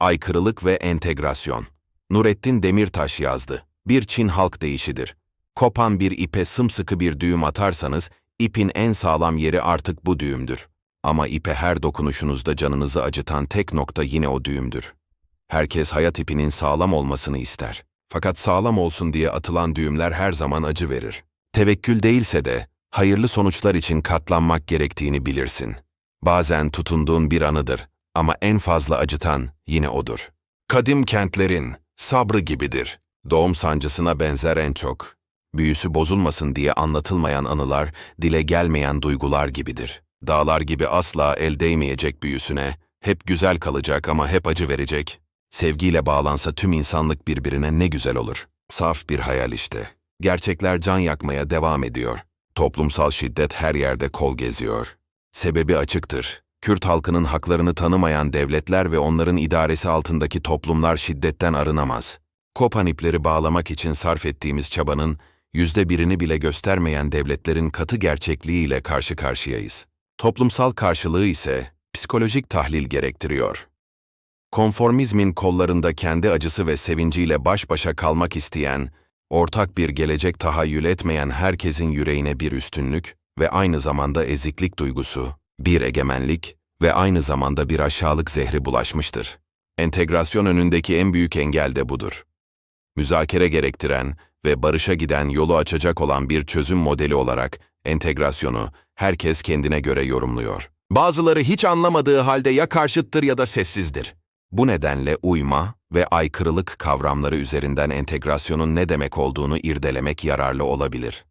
aykırılık ve entegrasyon. Nurettin Demirtaş yazdı. Bir Çin halk deyişidir. Kopan bir ipe sımsıkı bir düğüm atarsanız, ipin en sağlam yeri artık bu düğümdür. Ama ipe her dokunuşunuzda canınızı acıtan tek nokta yine o düğümdür. Herkes hayat ipinin sağlam olmasını ister. Fakat sağlam olsun diye atılan düğümler her zaman acı verir. Tevekkül değilse de, hayırlı sonuçlar için katlanmak gerektiğini bilirsin. Bazen tutunduğun bir anıdır ama en fazla acıtan yine odur. Kadim kentlerin sabrı gibidir. Doğum sancısına benzer en çok. Büyüsü bozulmasın diye anlatılmayan anılar, dile gelmeyen duygular gibidir. Dağlar gibi asla el değmeyecek büyüsüne, hep güzel kalacak ama hep acı verecek. Sevgiyle bağlansa tüm insanlık birbirine ne güzel olur. Saf bir hayal işte. Gerçekler can yakmaya devam ediyor. Toplumsal şiddet her yerde kol geziyor. Sebebi açıktır. Kürt halkının haklarını tanımayan devletler ve onların idaresi altındaki toplumlar şiddetten arınamaz. Kopan ipleri bağlamak için sarf ettiğimiz çabanın yüzde birini bile göstermeyen devletlerin katı gerçekliğiyle karşı karşıyayız. Toplumsal karşılığı ise psikolojik tahlil gerektiriyor. Konformizmin kollarında kendi acısı ve sevinciyle baş başa kalmak isteyen, ortak bir gelecek tahayyül etmeyen herkesin yüreğine bir üstünlük ve aynı zamanda eziklik duygusu, bir egemenlik ve aynı zamanda bir aşağılık zehri bulaşmıştır. Entegrasyon önündeki en büyük engel de budur. Müzakere gerektiren ve barışa giden yolu açacak olan bir çözüm modeli olarak entegrasyonu herkes kendine göre yorumluyor. Bazıları hiç anlamadığı halde ya karşıttır ya da sessizdir. Bu nedenle uyma ve aykırılık kavramları üzerinden entegrasyonun ne demek olduğunu irdelemek yararlı olabilir.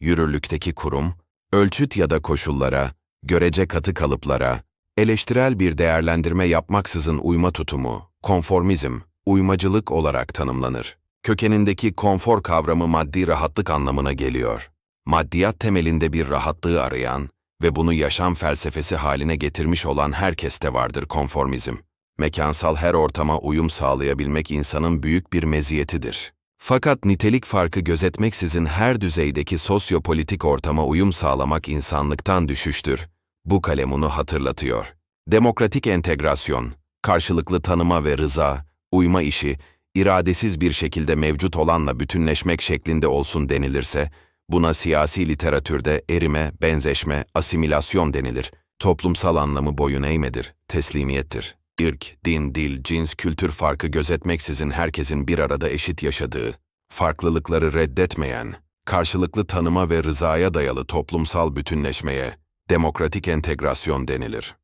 Yürürlükteki kurum, ölçüt ya da koşullara, görece katı kalıplara, eleştirel bir değerlendirme yapmaksızın uyma tutumu, konformizm, uymacılık olarak tanımlanır. Kökenindeki konfor kavramı maddi rahatlık anlamına geliyor. Maddiyat temelinde bir rahatlığı arayan ve bunu yaşam felsefesi haline getirmiş olan herkeste vardır konformizm. Mekansal her ortama uyum sağlayabilmek insanın büyük bir meziyetidir. Fakat nitelik farkı gözetmeksizin her düzeydeki sosyopolitik ortama uyum sağlamak insanlıktan düşüştür. Bu kalemunu hatırlatıyor. Demokratik entegrasyon, karşılıklı tanıma ve rıza, uyma işi, iradesiz bir şekilde mevcut olanla bütünleşmek şeklinde olsun denilirse, buna siyasi literatürde erime, benzeşme, asimilasyon denilir. Toplumsal anlamı boyun eğmedir, teslimiyettir. Irk, din, dil, cins, kültür farkı gözetmeksizin herkesin bir arada eşit yaşadığı, farklılıkları reddetmeyen, karşılıklı tanıma ve rızaya dayalı toplumsal bütünleşmeye, demokratik entegrasyon denilir.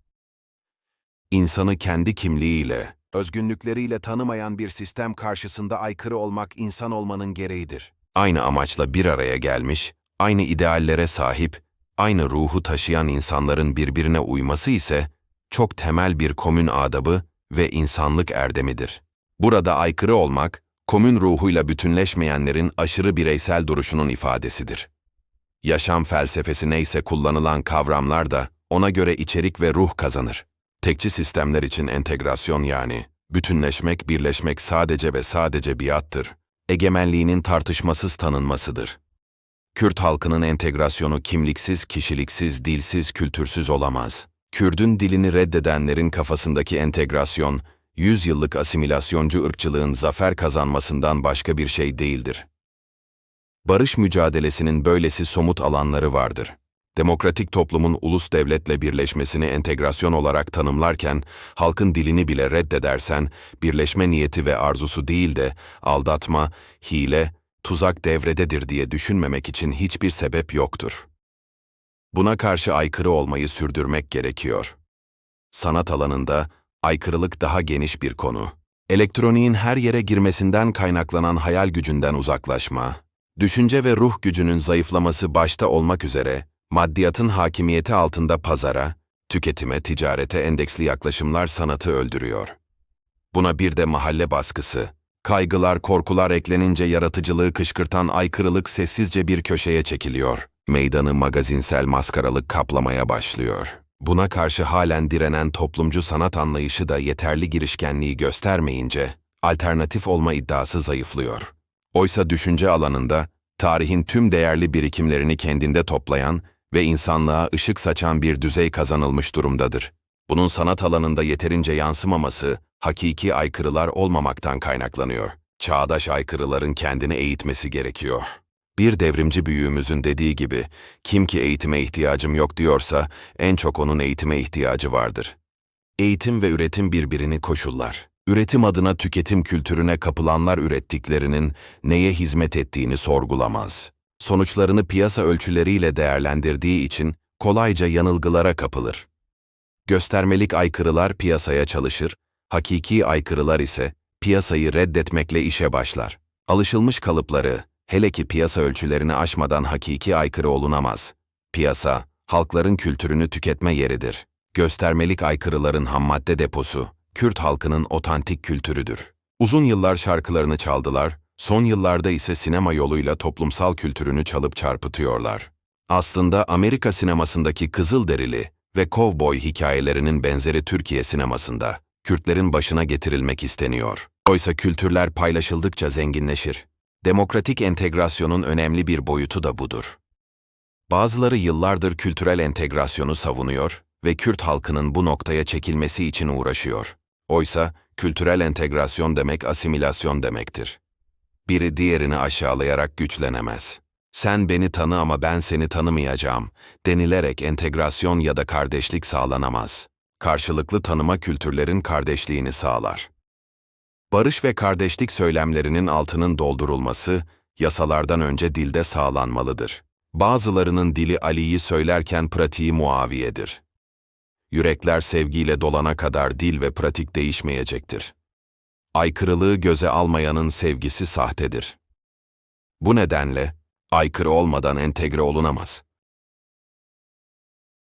İnsanı kendi kimliğiyle, özgünlükleriyle tanımayan bir sistem karşısında aykırı olmak insan olmanın gereğidir. Aynı amaçla bir araya gelmiş, aynı ideallere sahip, aynı ruhu taşıyan insanların birbirine uyması ise çok temel bir komün adabı ve insanlık erdemidir. Burada aykırı olmak, komün ruhuyla bütünleşmeyenlerin aşırı bireysel duruşunun ifadesidir. Yaşam felsefesi neyse kullanılan kavramlar da ona göre içerik ve ruh kazanır. Tekçi sistemler için entegrasyon yani, bütünleşmek, birleşmek sadece ve sadece biattır. Egemenliğinin tartışmasız tanınmasıdır. Kürt halkının entegrasyonu kimliksiz, kişiliksiz, dilsiz, kültürsüz olamaz. Kürdün dilini reddedenlerin kafasındaki entegrasyon, yüz yıllık asimilasyoncu ırkçılığın zafer kazanmasından başka bir şey değildir. Barış mücadelesinin böylesi somut alanları vardır. Demokratik toplumun ulus devletle birleşmesini entegrasyon olarak tanımlarken, halkın dilini bile reddedersen, birleşme niyeti ve arzusu değil de aldatma, hile, tuzak devrededir diye düşünmemek için hiçbir sebep yoktur. Buna karşı aykırı olmayı sürdürmek gerekiyor. Sanat alanında aykırılık daha geniş bir konu. Elektroniğin her yere girmesinden kaynaklanan hayal gücünden uzaklaşma, düşünce ve ruh gücünün zayıflaması başta olmak üzere maddiyatın hakimiyeti altında pazara, tüketime, ticarete endeksli yaklaşımlar sanatı öldürüyor. Buna bir de mahalle baskısı, kaygılar, korkular eklenince yaratıcılığı kışkırtan aykırılık sessizce bir köşeye çekiliyor. Meydanı magazinsel maskaralık kaplamaya başlıyor. Buna karşı halen direnen toplumcu sanat anlayışı da yeterli girişkenliği göstermeyince, alternatif olma iddiası zayıflıyor. Oysa düşünce alanında, tarihin tüm değerli birikimlerini kendinde toplayan ve insanlığa ışık saçan bir düzey kazanılmış durumdadır. Bunun sanat alanında yeterince yansımaması, hakiki aykırılar olmamaktan kaynaklanıyor. Çağdaş aykırıların kendini eğitmesi gerekiyor. Bir devrimci büyüğümüzün dediği gibi, kim ki eğitime ihtiyacım yok diyorsa, en çok onun eğitime ihtiyacı vardır. Eğitim ve üretim birbirini koşullar. Üretim adına tüketim kültürüne kapılanlar ürettiklerinin neye hizmet ettiğini sorgulamaz. Sonuçlarını piyasa ölçüleriyle değerlendirdiği için kolayca yanılgılara kapılır. Göstermelik aykırılar piyasaya çalışır, hakiki aykırılar ise piyasayı reddetmekle işe başlar. Alışılmış kalıpları, hele ki piyasa ölçülerini aşmadan hakiki aykırı olunamaz. Piyasa, halkların kültürünü tüketme yeridir. Göstermelik aykırıların hammadde deposu, Kürt halkının otantik kültürüdür. Uzun yıllar şarkılarını çaldılar, son yıllarda ise sinema yoluyla toplumsal kültürünü çalıp çarpıtıyorlar. Aslında Amerika sinemasındaki Kızılderili ve kovboy hikayelerinin benzeri Türkiye sinemasında Kürtlerin başına getirilmek isteniyor. Oysa kültürler paylaşıldıkça zenginleşir. Demokratik entegrasyonun önemli bir boyutu da budur. Bazıları yıllardır kültürel entegrasyonu savunuyor ve Kürt halkının bu noktaya çekilmesi için uğraşıyor. Oysa kültürel entegrasyon demek asimilasyon demektir. Biri diğerini aşağılayarak güçlenemez. Sen beni tanı ama ben seni tanımayacağım denilerek entegrasyon ya da kardeşlik sağlanamaz. Karşılıklı tanıma kültürlerin kardeşliğini sağlar. Barış ve kardeşlik söylemlerinin altının doldurulması, yasalardan önce dilde sağlanmalıdır. Bazılarının dili Ali'yi söylerken pratiği Muaviye'dir. Yürekler sevgiyle dolana kadar dil ve pratik değişmeyecektir. Aykırılığı göze almayanın sevgisi sahtedir. Bu nedenle, aykırı olmadan entegre olunamaz.